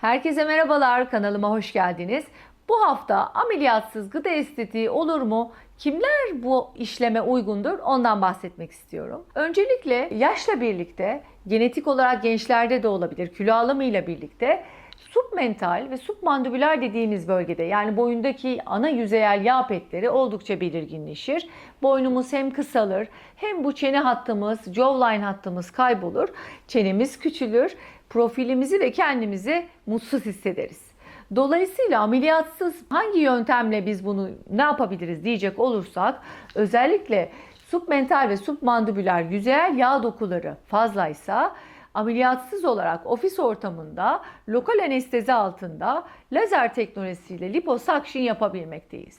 Herkese merhabalar, kanalıma hoş geldiniz. Bu hafta ameliyatsız gıda estetiği olur mu? Kimler bu işleme uygundur? Ondan bahsetmek istiyorum. Öncelikle yaşla birlikte, genetik olarak gençlerde de olabilir, kilo alımıyla birlikte submental ve submandibüler dediğimiz bölgede yani boyundaki ana yüzeyel yağ petleri oldukça belirginleşir. Boynumuz hem kısalır hem bu çene hattımız, jawline hattımız kaybolur. Çenemiz küçülür. Profilimizi ve kendimizi mutsuz hissederiz. Dolayısıyla ameliyatsız hangi yöntemle biz bunu ne yapabiliriz diyecek olursak özellikle submental ve submandibüler yüzeyel yağ dokuları fazlaysa ameliyatsız olarak ofis ortamında lokal anestezi altında lazer teknolojisiyle liposuction yapabilmekteyiz.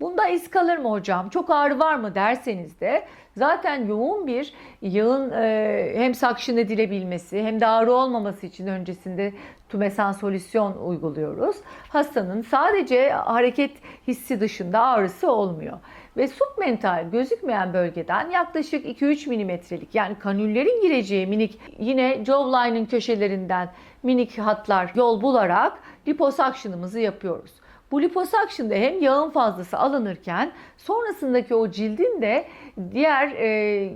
Bunda iz kalır mı hocam? Çok ağrı var mı derseniz de zaten yoğun bir yağın e, hem suction edilebilmesi hem de ağrı olmaması için öncesinde tümesan solüsyon uyguluyoruz. Hastanın sadece hareket hissi dışında ağrısı olmuyor. Ve submental gözükmeyen bölgeden yaklaşık 2-3 milimetrelik yani kanüllerin gireceği minik yine jawline'ın köşelerinden minik hatlar yol bularak liposuction'ımızı yapıyoruz. Bu liposuction'da hem yağın fazlası alınırken sonrasındaki o cildin de diğer e,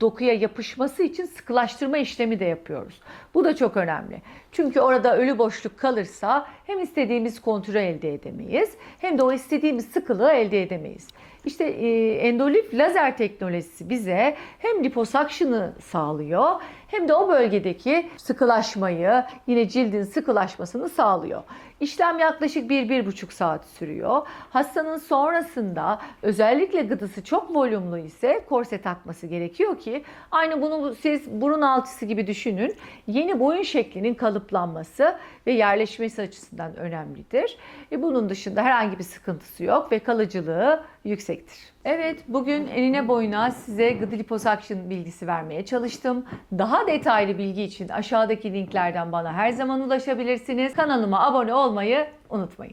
dokuya yapışması için sıkılaştırma işlemi de yapıyoruz. Bu da çok önemli. Çünkü orada ölü boşluk kalırsa hem istediğimiz kontrolü elde edemeyiz hem de o istediğimiz sıkılığı elde edemeyiz. İşte e, endolif lazer teknolojisi bize hem liposuction'ı sağlıyor hem de o bölgedeki sıkılaşmayı, yine cildin sıkılaşmasını sağlıyor. İşlem yaklaşık 1-1,5 saat sürüyor. Hastanın sonrasında özellikle gıdısı çok volümlü ise korse takması gerekiyor ki aynı bunu siz burun altısı gibi düşünün. Yeni boyun şeklinin kalıplanması ve yerleşmesi açısından önemlidir. E bunun dışında herhangi bir sıkıntısı yok ve kalıcılığı yüksektir. Evet, bugün enine boyuna size gıdı liposuction bilgisi vermeye çalıştım. Daha detaylı bilgi için aşağıdaki linklerden bana her zaman ulaşabilirsiniz. Kanalıma abone olmayı unutmayın.